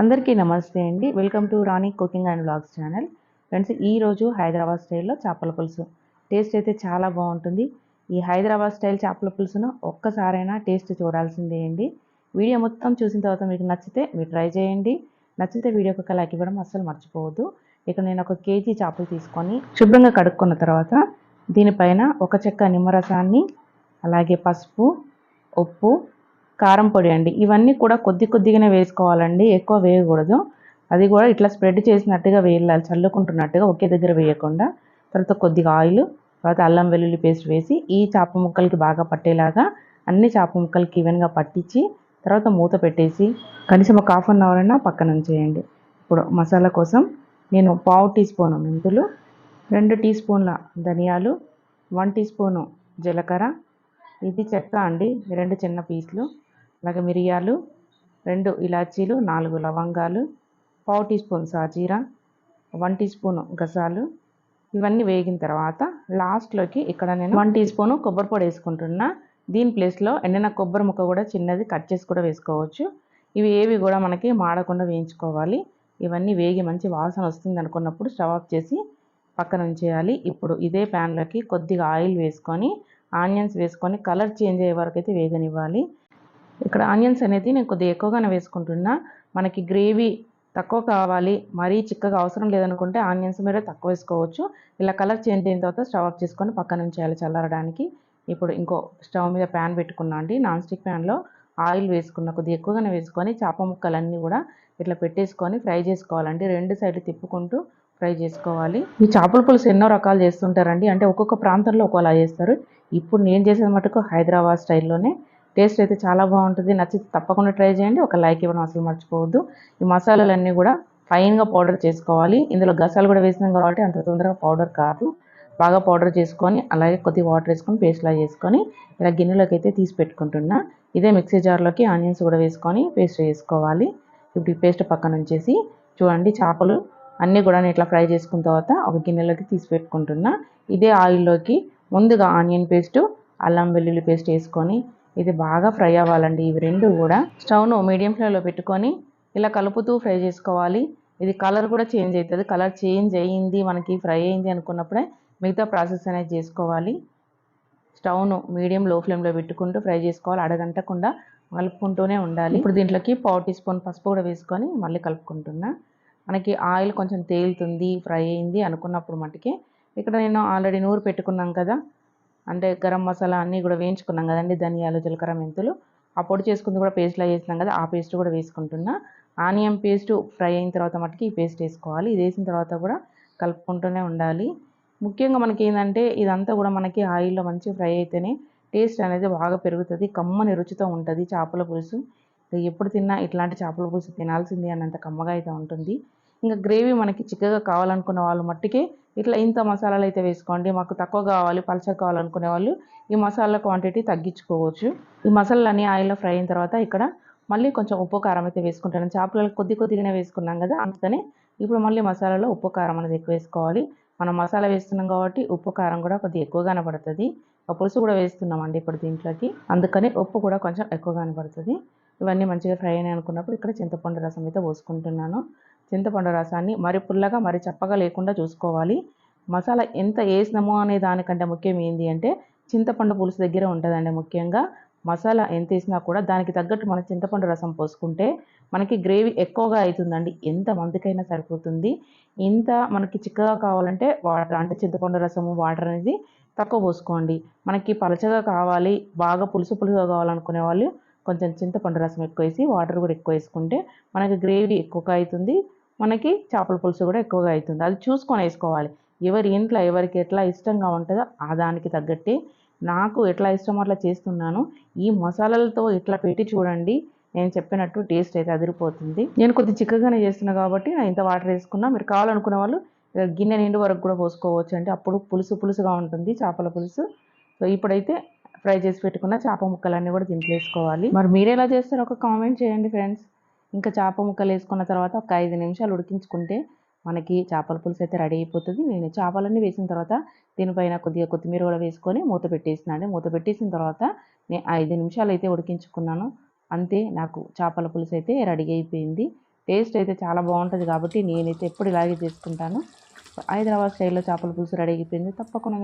అందరికీ నమస్తే అండి. Welcome to Rani cooking and blogs channel friends ఈరోజు హైదరాబాద్ స్టైల్లో చేపల పులుసు. టేస్ట్ అయితే చాలా బాగుంటుంది. ఈ హైదరాబాద్ స్టైల్ చేపల పులుసును ఒక్కసారైనా టేస్ట్ చూడాల్సిందే అండి. వీడియో మొత్తం చూసిన తర్వాత మీకు నచ్చితే మీరు ట్రై చేయండి. నచ్చితే వీడియోకి ఒక లైక్ ఇవ్వడం అస్సలు మర్చిపోవద్దు. ఇక నేను ఒక కేజీ చేపలు తీసుకొని శుభ్రంగా కడుక్కున్న తర్వాత దీనిపైన ఒక చెక్క నిమ్మరసాన్ని అలాగే పసుపు ఉప్పు కారం పొడి అండి. ఇవన్నీ కూడా కొద్ది కొద్దిగానే వేసుకోవాలండి. ఎక్కువ వేయకూడదు. అది కూడా ఇట్లా స్ప్రెడ్ చేసినట్టుగా వేయాలి. చల్లుకుంటున్నట్టుగా ఒకే దగ్గర వేయకుండా. తర్వాత కొద్దిగా ఆయిల్ తర్వాత అల్లం వెల్లుల్లి పేస్ట్ వేసి ఈ చేప ముక్కలకి బాగా పట్టేలాగా అన్ని చేప ముక్కలకి ఈవెన్గా పట్టించి తర్వాత మూత పెట్టేసి కనీసం ఒక హాఫ్ అన్ అవర్ అయినా పక్కన ఉంచేయండి. ఇప్పుడు మసాలా కోసం నేను పావు టీ స్పూన్ మెంతులు రెండు టీ స్పూన్ల ధనియాలు వన్ టీ స్పూను జీలకర్ర. ఇది చెక్క అండి. రెండు చిన్న పీసులు. అలాగే మిరియాలు రెండు ఇలాచీలు నాలుగు లవంగాలు పావు టీ స్పూన్ సాజీరా వన్ టీ స్పూన్ గసాలు. ఇవన్నీ వేగిన తర్వాత లాస్ట్లోకి ఇక్కడ నేను వన్ టీ స్పూన్ కొబ్బరి పొడి వేసుకుంటున్నా. దీని ప్లేస్లో ఎండిన కొబ్బరి ముక్క కూడా చిన్నది కట్ చేసి కూడా వేసుకోవచ్చు. ఇవి ఏవి కూడా మనకి మాడకుండా వేయించుకోవాలి. ఇవన్నీ వేగి మంచి వాసన వస్తుంది అనుకున్నప్పుడు స్టవ్ ఆఫ్ చేసి పక్కన ఉంచేయాలి. ఇప్పుడు ఇదే ప్యాన్లోకి కొద్దిగా ఆయిల్ వేసుకొని ఆనియన్స్ వేసుకొని కలర్ చేంజ్ అయ్యే వరకు అయితే వేగనివ్వాలి. ఇక్కడ ఆనియన్స్ అనేది నేను కొద్దిగా ఎక్కువగానే వేసుకుంటున్నా. మనకి గ్రేవీ తక్కువ కావాలి మరీ చిక్కగా అవసరం లేదనుకుంటే ఆనియన్స్ మీద తక్కువ వేసుకోవచ్చు. ఇలా కలర్ చేంజ్ అయిన తర్వాత స్టవ్ ఆఫ్ చేసుకొని పక్కన ఉంచేయాలి చల్లారడానికి ఇప్పుడు ఇంకో స్టవ్ మీద ప్యాన్ పెట్టుకున్నా అండి. నాన్ స్టిక్ ప్యాన్లో ఆయిల్ వేసుకున్న కొద్దిగా ఎక్కువగానే వేసుకొని చేప ముక్కలన్నీ కూడా ఇట్లా పెట్టేసుకొని ఫ్రై చేసుకోవాలండి. రెండు సైడ్లు తిప్పుకుంటూ ఫ్రై చేసుకోవాలి. ఈ చేపల పులుసు ఎన్నో రకాలు చేస్తుంటారండి. అంటే ఒక్కొక్క ప్రాంతంలో ఒక్కోలా చేస్తారు. ఇప్పుడు నేను చేసేది మటుకు హైదరాబాద్ స్టైల్లోనే టేస్ట్ అయితే చాలా బాగుంటుంది. నచ్చితే తప్పకుండా ట్రై చేయండి. ఒక లైక్ ఇవ్వడం అసలు మర్చిపోవద్దు. ఈ మసాలాలన్నీ కూడా ఫైన్గా పౌడర్ చేసుకోవాలి. ఇందులో గసాలు కూడా వేసినాం కాబట్టి అంత తొందరగా పౌడర్ కాదు. బాగా పౌడర్ చేసుకొని అలాగే కొద్దిగా వాటర్ వేసుకొని పేస్ట్లా చేసుకొని ఇలా గిన్నెలోకి అయితే తీసి పెట్టుకుంటున్నా. ఇదే మిక్సీ జార్లోకి ఆనియన్స్ కూడా వేసుకొని పేస్ట్ వేసుకోవాలి ఇప్పుడు ఈ పేస్ట్ పక్కన ఉంచేసి చూడండి చేపలు అన్నీ కూడా నేను ఇట్లా ఫ్రై చేసుకున్న తర్వాత ఒక గిన్నెలోకి తీసి పెట్టుకుంటున్నా. ఇదే ఆయిల్లోకి ముందుగా ఆనియన్ పేస్టు అల్లం వెల్లుల్లి పేస్ట్ వేసుకొని ఇది బాగా ఫ్రై అవ్వాలండి. ఇవి రెండు కూడా స్టవ్ను మీడియం ఫ్లేమ్లో పెట్టుకొని ఇలా కలుపుతూ ఫ్రై చేసుకోవాలి. ఇది కలర్ కూడా చేంజ్ అవుతుంది. కలర్ చేంజ్ అయ్యింది మనకి ఫ్రై అయింది అనుకున్నప్పుడే మిగతా ప్రాసెస్ అనేది చేసుకోవాలి. స్టవ్ను మీడియం లో ఫ్లేమ్లో పెట్టుకుంటూ ఫ్రై చేసుకోవాలి. అడగంటకుండా కలుపుకుంటూనే ఉండాలి. ఇప్పుడు దీంట్లోకి పావు టీ స్పూన్ పసుపు కూడా వేసుకొని మళ్ళీ కలుపుకుంటున్నా. మనకి ఆయిల్ కొంచెం తేలుతుంది ఫ్రై అయింది అనుకున్నప్పుడు మటుకి. ఇక్కడ నేను ఆల్రెడీ నూరు పెట్టుకున్నాం కదా. అంటే గరం మసాలా అన్నీ కూడా వేయించుకున్నాం కదండి ధనియాలు జీలకర్ర మెంతులు. ఆ పొడి చేసుకుంది కూడా పేస్ట్లో చేసినాం కదా ఆ పేస్ట్ కూడా వేసుకుంటున్నా. ఆనియన్ పేస్ట్ ఫ్రై అయిన తర్వాత మటుకి ఈ పేస్ట్ వేసుకోవాలి. ఇది వేసిన తర్వాత కూడా కలుపుకుంటూనే ఉండాలి. ముఖ్యంగా మనకి ఏంటంటే ఇదంతా కూడా మనకి ఆయిల్లో మంచి ఫ్రై అయితేనే టేస్ట్ అనేది బాగా పెరుగుతుంది కమ్మని రుచితో ఉంటుంది చేపల పులుసు. ఎప్పుడు తిన్నా ఇట్లాంటి చేపల పులుసు తినాల్సింది అన్నంత కమ్మగా అయితే ఉంటుంది. ఇంకా గ్రేవీ మనకి చిక్కగా కావాలనుకున్న వాళ్ళు మట్టుకే ఇట్లా ఇంత మసాలాలు అయితే వేసుకోండి. మాకు తక్కువ కావాలి పలచగా కావాలనుకునే వాళ్ళు ఈ మసాలా క్వాంటిటీ తగ్గించుకోవచ్చు. ఈ మసాలాని ఆయిల్లో ఫ్రై అయిన తర్వాత ఇక్కడ మళ్ళీ కొంచెం ఉప్పు కారం అయితే వేసుకుంటాను. చేపలకు కొద్ది కొద్దిగానే వేసుకున్నాం కదా అందుకనే ఇప్పుడు మళ్ళీ మసాలాలో ఉప్పు కారం అనేది ఎక్కువ వేసుకోవాలి. మనం మసాలా వేస్తున్నాం కాబట్టి ఉప్పు కారం కూడా కొద్దిగా ఎక్కువగానే పడుతుంది. పులుసు కూడా వేస్తున్నామండి ఇప్పుడు దీంట్లోకి. అందుకని ఉప్పు కూడా కొంచెం ఎక్కువగానే పడుతుంది. ఇవన్నీ మంచిగా ఫ్రై అయినాయి అనుకున్నప్పుడు ఇక్కడ చింతపండు రసం అయితే పోసుకుంటున్నాను. చింతపండు రసాన్ని మరి పుల్లగా మరి చప్పగా లేకుండా చూసుకోవాలి. మసాలా ఎంత వేసినామో అనే దానికంటే ముఖ్యం ఏంటి అంటే చింతపండు పులుసు దగ్గర ఉంటుందండి ముఖ్యంగా. మసాలా ఎంత వేసినా కూడా దానికి తగ్గట్టు మనం చింతపండు రసం పోసుకుంటే మనకి గ్రేవీ ఎక్కువగా అవుతుందండి. ఎంత మందికైనా సరిపోతుంది. ఇంత మనకి చిక్కగా కావాలంటే వాటర్ అంటే చింతపండు రసము వాటర్ అనేది తక్కువ పోసుకోండి. మనకి పలచగా కావాలి బాగా పులుసు పులుసుగా కావాలనుకునే వాళ్ళు కొంచెం చింతపండు రసం ఎక్కువ వేసి వాటర్ కూడా ఎక్కువ వేసుకుంటే మనకి గ్రేవీ ఎక్కువగా అవుతుంది. మనకి చేపల పులుసు కూడా ఎక్కువగా అవుతుంది. అది చూసుకొని వేసుకోవాలి. ఎవరి ఇంట్లో ఎవరికి ఎట్లా ఇష్టంగా ఉంటుందో ఆ దానికి తగ్గట్టే నాకు ఎట్లా ఇష్టమో అట్లా చేస్తున్నాను. ఈ మసాలాలతో ఇట్లా పెట్టి చూడండి. నేను చెప్పినట్టు టేస్ట్ అయితే అదిరిపోతుంది. నేను కొద్దిగా చిక్కగానే చేస్తున్నాను కాబట్టి నేను ఇంత వాటర్ వేసుకున్నా. మీరు కావాలనుకునే వాళ్ళు గిన్నె నిండు వరకు కూడా పోసుకోవచ్చు అంటే అప్పుడు పులుసు పులుసుగా ఉంటుంది చేపల పులుసు. సో ఇప్పుడైతే ఫ్రై చేసి పెట్టుకున్న చేప ముక్కలన్నీ కూడా దీంట్లో వేసుకోవాలి. మరి మీరు ఎలా చేస్తారో ఒక కామెంట్ చేయండి ఫ్రెండ్స్. ఇంకా చేప ముక్కలు వేసుకున్న తర్వాత ఒక ఐదు నిమిషాలు ఉడికించుకుంటే మనకి చేపల పులుసు అయితే రెడీ అయిపోతుంది. నేను చేపలన్నీ వేసిన తర్వాత దీనిపైన కొద్దిగా కొత్తిమీర కూడా వేసుకొని మూత పెట్టేసినాను మూత పెట్టేసిన తర్వాత నేను ఐదు నిమిషాలు అయితే ఉడికించుకున్నాను. అంతే నాకు చేపల పులుసు అయితే రెడీ అయిపోయింది. టేస్ట్ అయితే చాలా బాగుంటుంది కాబట్టి నేనైతే ఎప్పుడు ఇలాగే చేసుకుంటాను. హైదరాబాద్ స్టైల్లో చేపల పులుసు రెడీ అయిపోయింది. తప్పకుండా